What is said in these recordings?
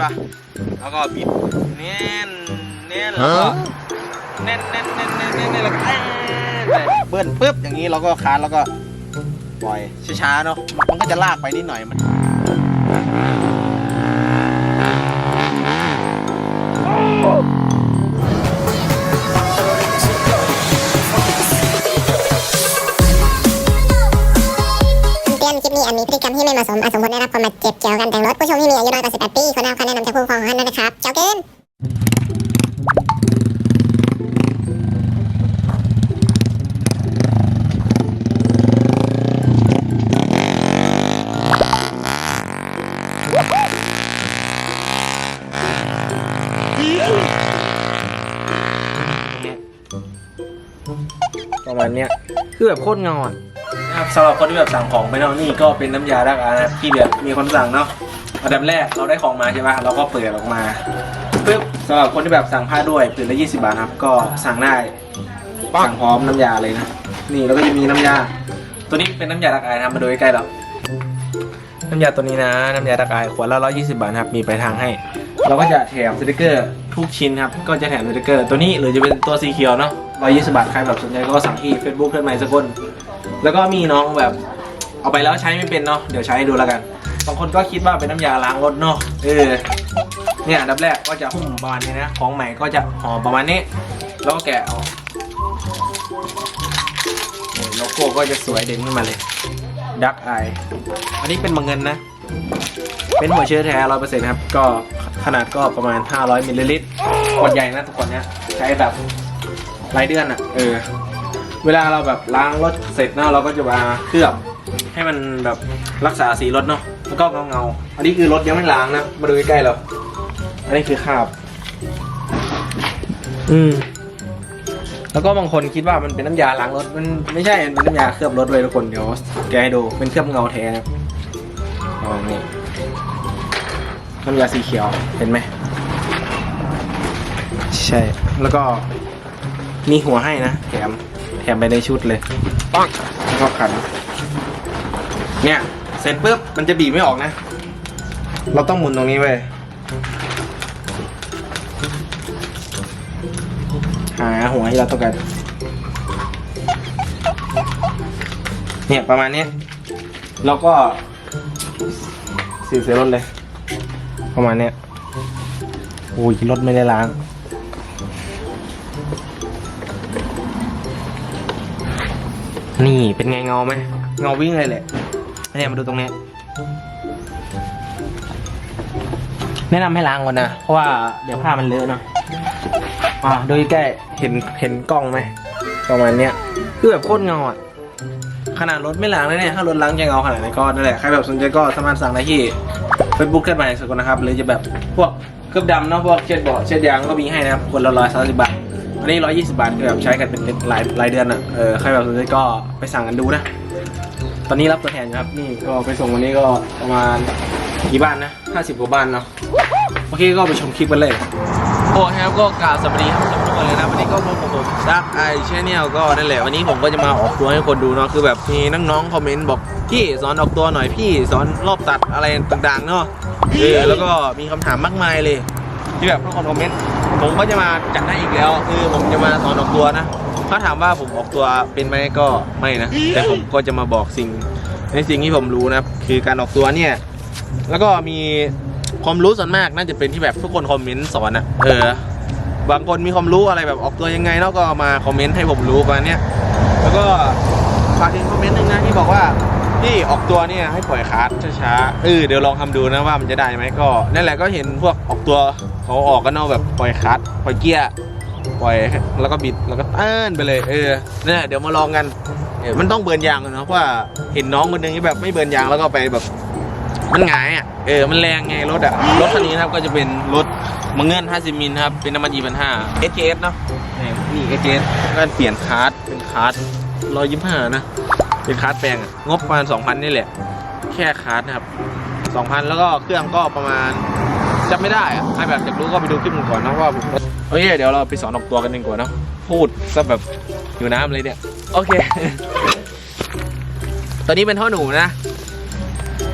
อย่างนี้ใช่ป่ะ แล้วก็บิดแน่นแน่นแล้วก็แน่นแน่นแน่นแน่นแน่นแน่นแล้วก็แน่นไปเบิ้ลปุ๊บอย่างนี้เราก็คานแล้วก็ปล่อยช้าๆเนาะมันก็จะลากไปนิดหน่อยมัน เตือนคลิปนี้อาจมีพฤติกรรมที่ไม่เหมาะสมอาจสมควรได้รับความบาดเจ็บเกี่ยวกับการแต่งรถผู้ชมที่มีอายุน้อยกว่า18ปีควรได้รับคำแนะนำจากผู้ปกครองของท่านด้วยนะครับ เจ้าเกินประมาณเนี้ยคือแบบโคตรเงาอะน สำหรับคนที่แบบสั่งของไปเนาะนี่ก็เป็นน้ำยาดักอานะที่แบบมีคนสั่งเนาะอันดับแรกเราได้ของมาใช่ปะเราก็เปิดออกมาปึ๊บสำหรับคนที่แบบสั่งผ้าด้วยผืนละ20 บาทครับก็สั่งได้สั่งพร้อมน้ำยาเลยนะนี่แล้วก็จะมีน้ำยา ตัวนี้เป็นน้ำยาดักอายนะมาดูใกล้ๆเราน้ำยาตัวนี้นะ น้ำยาดักอายขวดละ120 บาทครับมีปลายทางให้ เราก็จะแถมสติกเกอร์ทุกชิ้นครับก็จะแถมสติกเกอร์ ตัวนี้หรือจะเป็นตัวสีเขียวเนาะ 120บาทใครแบบสนใจก็สั่งที่ Facebook เพื่อนใหม่สกลแล้วก็มีน้องแบบเอาไปแล้วใช้ไม่เป็นเนาะเดี๋ยวใช้ดูแล้วกันบางคนก็คิดว่าเป็นน้ำยาล้างรถเนาะเออเนี่ยอันดับแรกก็จะหุ้มประมาณนี้นะของใหม่ก็จะห่อประมาณนี้แล้วก็แกะออกโลโก้ก็จะสวยเด่นขึ้นมาเลยดักไออันนี้เป็นมังเงินนะ เป็นหัวเชื้อแท้ร้อยเปอร์เซ็นต์ครับ ก็ขนาดก็ประมาณ 500มิลลิลิตรขวดใหญ่นะทุกคนเนี้ยใช้แบบ รายเดือนอะ เออ เวลาเราแบบล้างรถเสร็จเนาะเราก็จะมาเคลือบให้มันแบบรักษาสีรถเนาะแล้วก็เงาเงาๆอันนี้คือรถยังไม่ล้างนะ มาดูใกล้ๆเรา อันนี้คือคราบ อืม แล้วก็บางคนคิดว่ามันเป็นน้ำยาล้างรถ มันไม่ใช่ มันเป็นน้ำยาเคลือบรถเลยทุกคน เดี๋ยวแกให้ดู เป็นเคลือบเงาแท้นะครับอ๋อนี่น้ำยาสีเขียว เห็นไหม ใช่ แล้วก็ มีหัวให้นะแถมแถมไปในชุดเลยปังแล้วก็ขัน เนี่ย เสร็จปุ๊บมันจะบีบไม่ออกนะ เราต้องหมุนตรงนี้ไว้ยหาหัวที่เราต้องการเนี่ยประมาณเนี้ยแล้วก็สีเสียรถเลย ประมาณเนี้ยโอ้ยรถไม่ได้ล้าง นี่เป็นไงเงาไหมเงาวิ่งเลยแหละเนี่ยมาดูตรงนี้ แนะนำให้ล้างก่อนนะ เพราะว่าเดี๋ยวผ้ามันเลอะเนาะอ่าดูใกล้เห็นเห็นกล้องไหมประมาณเนี้ยคือแบบโคตรเงาอะขนาดรถไม่ล้างนะเนี่ยถ้ารถล้างจะเงาขนาดไหนก็นั่นแหละใครแบบสนใจก็สามารถสั่งได้ที่ Facebook กันใหม่สกลนะครับหรือจะแบบพวกเคลือบดำเนาะพวกเช็ดเบาะเช็ดยางก็มีให้นะครับคนละร้อยสามสิบบาท อันนี้ร้อยยี่สิบาทคือแบบใช้กันเป็นหลายหลายเดือนอะเออใครแบบสนใจก็ไปสั่งกันดูนะ ตอนนี้รับตัวแทนอยู่ครับ นี่ก็ไปส่งวันนี้ก็ประมาณกี่บ้านนะห้าสิบกว่าบ้านเนาะโอเคก็ไปชมคลิปกันเลยโอ้ครับก็กล่าวสวัสดีครับทุกคนเลยนะวันนี้ก็พบกับผมดักไอเชแนลก็นั่นแหละวันนี้ผมก็จะมาออกตัวให้คนดูเนาะคือแบบมีน้องๆคอมเมนต์บอกพี่สอนออกตัวหน่อยพี่สอนรอบตัดอะไรต่างๆเนาะเออแล้วก็มีคำถามมากมายเลย ที่แบบทุกคนคอมเมนต์ ผมก็จะมาจัดให้อีกแล้ว คือผมจะมาสอนออกตัวนะ ถ้าถามว่าผมออกตัวเป็นไหมก็ไม่นะ แต่ผมก็จะมาบอกสิ่งในสิ่งที่ผมรู้นะครับคือการออกตัวเนี่ย แล้วก็มีความรู้ส่วนมากน่าจะเป็นที่แบบทุกคนคอมเมนต์สอนอะเออบางคนมีความรู้อะไรแบบออกตัวยังไงแล้วก็มาคอมเมนต์ให้ผมรู้ประมาณเนี้ยแล้วก็ฝากถึงคอมเมนต์หนึ่งนะที่บอกว่าพี่ออกตัวเนี่ยให้ปล่อยคาร์ดช้าๆเออเดี๋ยวลองทำดูนะว่ามันจะได้ไหมก็นั่นแหละก็เห็นพวกออกตัว เขาออกกันเนาะแบบปล่อยคาร์ดปล่อยเกียร์ปล่อยแล้วก็บิดแล้วก็เต้นไปเลยเออเนั่นแหละเดี๋ยวมาลองกันเออมันต้องเบิร์นยางเนาะเพราะว่าเห็นน้องคนหนึงที่แบบไม่เบิร์นยางแล้วก็ไปแบบมันหงายอะเออมันแรงไงรถอะรถคันนี้นะครับก็จะเป็นรถมังเงิน50มิลครับเป็นน้ำมัน2,500 SKS เนาะนี่นี่ SKS ก็เปลี่ยนคาร์ดเป็นคาร์ด125นะเป็นคาร์ดแปลงงบประมาณ2,000นี่แหละแค่คาร์ดนะครับ2,000แล้วก็เครื่องก็ประมาณ จำไม่ได้อะใครแบบอยากรู้ก็ไปดูคลิปมันก่อนนะว่าผมโอเคเดี๋ยวเราไปสอนออกตัวกันดีกว่าเนาะพูดซะแบบอยู่น้ำเลยเนี่ย โอเค ตอนนี้เป็นท่อหนูนะ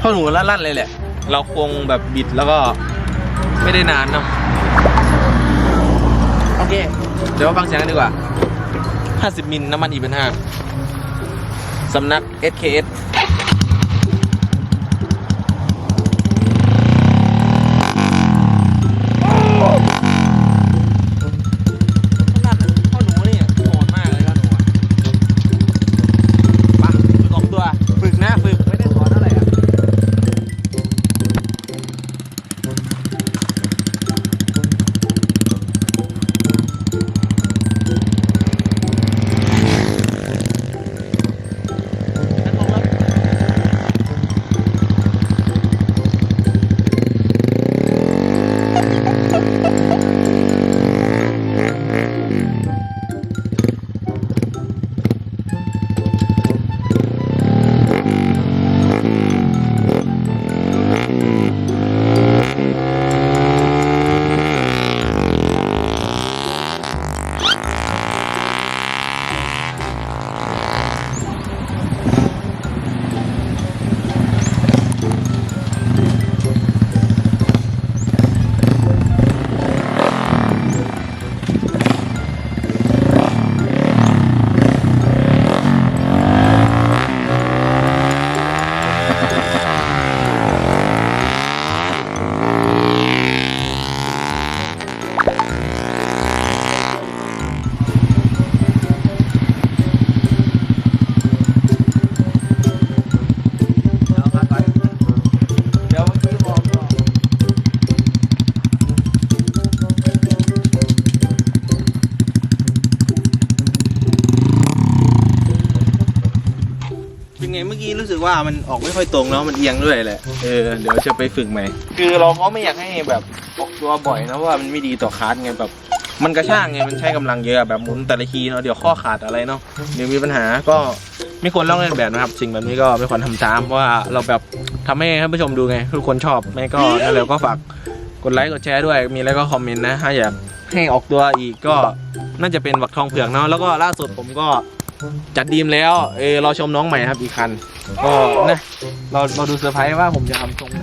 พ่อหนูลั่นๆเลยแหละเเราคงแบบบิดแล้วก็ไม่ได้นานเนาะโอเค เดี๋ยวมาฟังเสียงกันดีกว่า 50 มิลน้ำมันอีเป็นห้าสำนัก SKS กี้รู้สึกว่ามันออกไม่ค่อยตรงแล้วมันเอียงด้วยแหละเออเดี๋ยวจะไปฝึกใหม่ คือเราก็ไม่อยากให้แบบออกตัวบ่อยนะเพราะว่ามันไม่ดีต่อคาร์ดไงแบบมันกระช่างไงมันใช้กำลังเยอะแบบหมุนแต่ละทีเนาะเดี๋ยวข้อขาดอะไรเนาะเดี๋ยวมีปัญหาก็ไม่ควรลอกเลียนแบบนะครับสิ่งแบบนี้ก็ไม่ควรทำตามว่าเราแบบทำให้ท่านผู้ชมดูไงทุกคนชอบไม่ก็นั่นแหละก็ฝากกดไลค์กดแชร์ด้วยมีอะไรก็คอมเมนต์นะถ้าอยากให้ออกตัวอีกก็น่าจะเป็นบักทองเผือกเนาะแล้วก็ล่าสุดผมก็ จัดดีมแล้วเออเราชมน้องใหม่ครับอีกคันก็นะเราเราดูเซอร์ไพรส์ว่าผมจะทำทรงไหน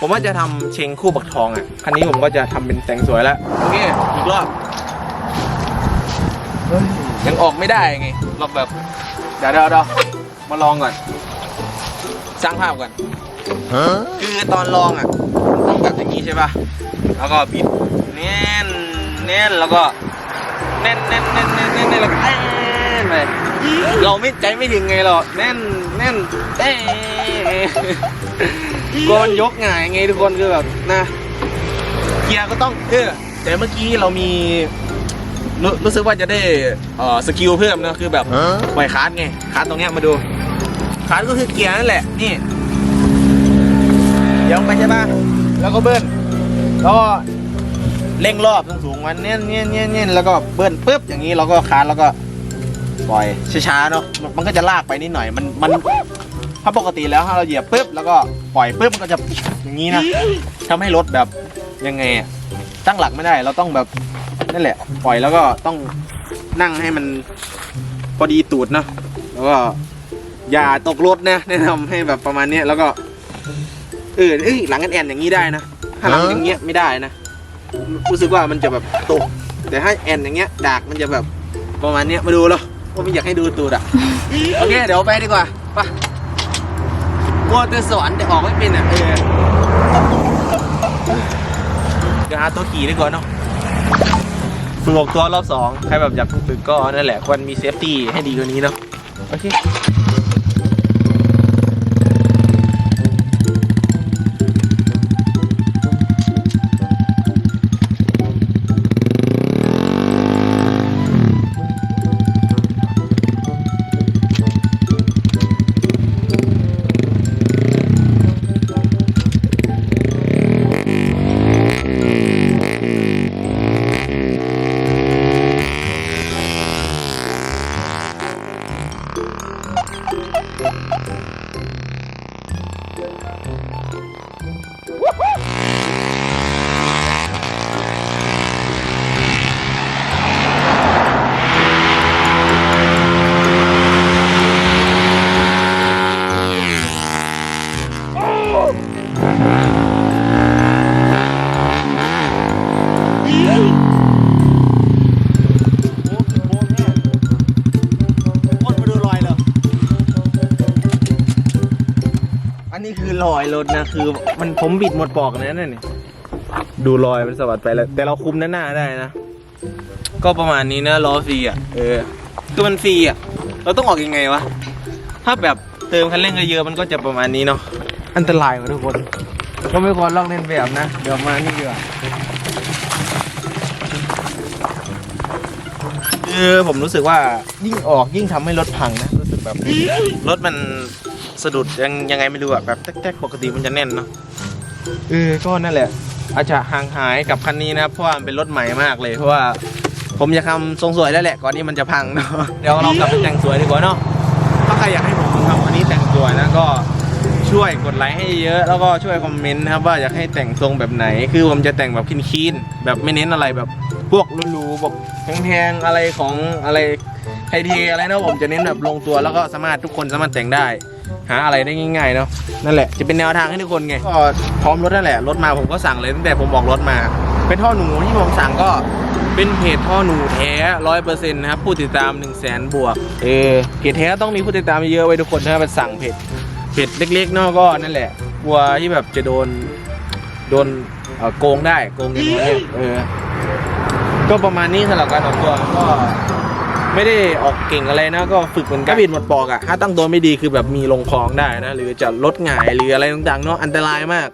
ผมว่าจะทำเชงคู่บักทองอะคันนี้ผมก็จะทำเป็นแต่งสวยแล้วโอเคอีกรอบยังออกไม่ได้ไงรอบแบบเดี๋ยวเดี๋ยวเดี๋ยวมาลองก่อนสร้างภาพก่อนคือตอนลองอะต้องแบบอย่างนี้ใช่ป่ะแล้วก็บิดแน่นแน่นแล้วก็แน่นแน่นแน่นแน่นแน่นแล้วก็ น่นไปเราไม่ใจไม่ถึงไงหรอกแน่นแน่นแน่กลัวมันยกง่ายไงทุกคนคือแบบนะเกียร์ก็ต้องเออแต่เมื่อกี้เรามีรู้รู้สึกว่าจะได้เอ่อสกิลเพิ่มนะคือแบบปล่อยคาร์ดไงคาร์ดตรงเนี้ยมาดูคาร์ดก็คือเกียร์นั่นแหละนี่เดี๋ยวไปใช่ปะแล้วก็เบิ้ลแล้วก็เร่งรอบสูงๆมันเนี้ยเนี้ยเนี้ยเนี้ยแล้วก็เบิ้ลปุ๊บอย่างนี้เราก็คาร์ดแล้วก็ ปล่อยช้าๆเนาะมันมันก็จะลากไปนิดหน่อยมันมันถ้าปกติแล้วถ้าเราเหยียบปุ๊บแล้วก็ปล่อยปุ๊บมันก็จะอย่างนี้นะทำให้รถแบบยังไงอะตั้งหลักไม่ได้ เราต้องแบบนั่นแหละ ปล่อยแล้วก็ต้องนั่งให้มันพอดีตูดเนอะแล้วก็อย่าตกรถนะแนะนำให้แบบประมาณเนี้ยแล้วก็เออเอ้ยหลังกันแอนอย่างนี้ได้นะถ้าหลังอย่างเงี้ยไม่ได้นะรู้สึกว่ามันจะแบบตกแต่ถ้าแอนอย่างเงี้ยดากมันจะแบบประมาณเนี้ยมาดูแล้ว ผมไม่อยากให้ดูตูดอะ โอเค เดี๋ยวไปดีกว่าไปกลัวตัวสอนแต่ออกไม่เป็นอะเออเดี๋ยวหาตัวขี่ดีกว่าเนาะฝึกออกตัวรอบสองใครแบบอยากฝึกก็นั่นแหละควรมีเซฟตี้ให้ดีกว่านี้เนาะ โอเค รถนะคือมันผมบิดหมดปอกนะนั่นนี่ดูรอยมันสวัสดไปแล้ว แต่เราคุมด้าหน้าได้นะ ก็ประมาณนี้นะล้อฟรีอะเออคือมันฟรีอะเราต้องออกยังไงวะถ้าแบบเติมคันเร่งเยอะๆมันก็จะประมาณนี้เนาะอันตรายกว่าทุกคนก็ไม่ควรลอกเล่นแบบนะ เดี๋ยวมานี่ดีกว่าคือผมรู้สึกว่ายิ่งออกยิ่งทำให้รถพังนะ รู้สึกแบบรถมัน สะดุดยังยังไงไม่รู้อะแบบแท็กๆปกติมันจะแน่นเนาะเออก็นั่นแหละ อาจจะห่างหายกับคันนี้นะครับเพราะว่ามันเป็นรถใหม่มากเลยเพราะว่าผมอยากทำทรงสวยแล้วแหละก่อนที่มันจะพังเนาะเดี๋ยวเรากลับไปแต่งสวยดีกว่าเนาะถ้าใครอยากให้ผมทำอันนี้แต่งสวยนะก็ช่วยกดไลค์ให้เยอะแล้วก็ช่วยคอมเมนต์นะครับว่าอยากให้แต่งทรงแบบไหน คือผมจะแต่งแบบคีนๆแบบไม่เน้นอะไรแบบพวกหรูๆแบบแพงๆอะไรของอะไรไทยเทอะไรนะผมจะเน้นแบบลงตัวแล้วก็สามารถทุกคนสามารถแต่งได้ หาอะไรได้ง่ายๆเนาะนั่นแหละจะเป็นแนวทางให้ทุกคนไงก็พร้อมรถนั่นแหละรถมาผมก็สั่งเลยตั้งแต่ผมบอกรถมา เป็นท่อหนูที่ผมสั่งก็เป็นเพจท่อหนูแท้ร้อยเปอร์เซ็นต์นะครับผู้ติดตาม1นึ่งแสนบวกเออเพจแท้ต้องมีผู้ติดตามเยอะไว้ทุกคนถ้าไปสั่งเพจเพจเล็กๆเนาะก็นั่นแหละกลัวที่แบบจะโดนโดนเอ่อโกงได้โกงเงินเนี่ยเออก็ประมาณนี้สำหรับการออกตัวก็ ไม่ได้ออกเก่งอะไรนะ ก็ฝึกเหมือนกันบิดหมดปอกอะถ้าตั้งตัวไม่ดีคือแบบมีลงคลองได้นะ หรือจะลดหงายหรืออะไรต่างๆเนาะอันตรายมาก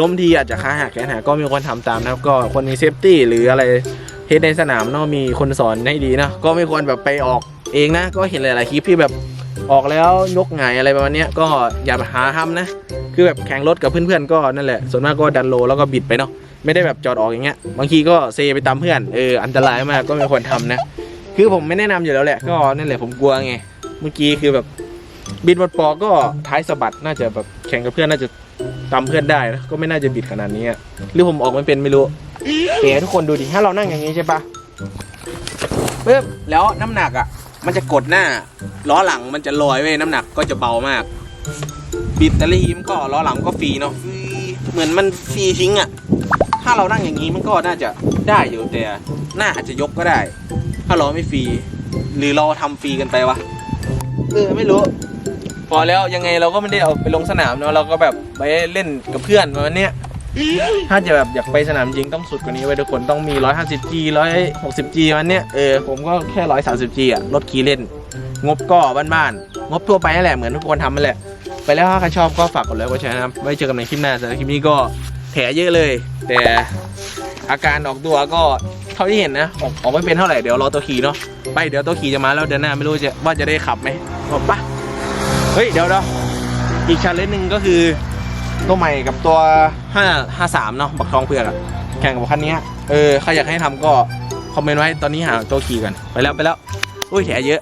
ล้มทีอาจจะขาหักแขนหักก็มีคนทำตามนะครับ ก็คนมีเซฟตี้หรืออะไรเทสในสนามเนาะมีคนสอนให้ดีนะก็ไม่ควรแบบไปออกเองนะ ก็เห็นหลายๆคลิปที่แบบออกแล้วยกหงายอะไรประมาณนี้ก็อย่าหาทำนะ คือแบบแข่งรถกับเพื่อนๆก็นั่นแหละ ส่วนมากก็ดันโลแล้วก็บิดไปเนาะไม่ได้แบบจอดออกอย่างเงี้ยบางทีก็เซไปตามเพื่อนเอออันตรายมากก็ไม่ควรทำนะ คือผมไม่แนะนำอยู่แล้วแหละ ก็นั่นแหละผมกลัวไง เมื่อกี้คือแบบบิดหมดปอก็ท้ายสะบัดน่าจะแบบแข่งกับเพื่อนน่าจะตามเพื่อนได้นะก็ไม่น่าจะบิดขนาดนี้หรือผมออกไม่เป็นไม่รู้เอ๋ทุกคนดูดิถ้าเรานั่งอย่างนี้ใช่ปะปึ๊บแล้วน้ำหนักอะ มันจะกดหน้าล้อหลังมันจะลอยเว้ยน้ำหนักก็จะเบามาก บิดแต่ละทีมก็ล้อหลังก็ฟรีเนาะเหมือนมันฟรีทิ้งอะถ้าเรานั่งอย่างนี้มันก็น่าจะได้อยู่แต่หน้าอาจจะยกก็ได้าเราไม่ฟรี หรือเราทำฟรีกันไปวะ เออไม่รู้ พอแล้วยังไงเราก็ไม่ได้เอาไปลงสนามเนาะเราก็แบบไปเล่นกับเพื่อนวันเนี้ยถ้าจะแบบอยากไปสนามจริงต้องสุดกว่านี้ไว้ยทุกคนต้องมี 150G 160G วันเนี้ยเออผมก็แค่ 130G อะรถขี่เล่น งบก็บ้านๆงบทั่วไปนั่นแหละเหมือนทุกคนทำนั่นแหละ ไปแล้วถ้าใครชอบก็ฝากกดไลค์กดแชร์นะครับไว้เจอกันในคลิปหน้าสำหรับคลิปนี้ก็แผลเยอะเลย แต่อาการออกตัวก็ เท่าที่เห็นนะออกออกไม่เป็นเท่าไหร่เดี๋ยวรอตัวขี่เนาะไปเดี๋ยวตัวขี่จะมาแล้วเดือนหน้าไม่รู้จะว่าจะได้ขับไหมบอกปะเฮ้ยเดี๋ยวเดี๋ยวอีกชันเลนหนึ่งก็คือตัวใหม่กับตัว 5 53 เนาะบักทองเผือกอะแข่งกับคันนี้เออใครอยากให้ทำก็ คอมเมนต์ไว้ตอนนี้หาตัวขี่กันไปแล้วไปแล้ว อุ้ยแถเยอะ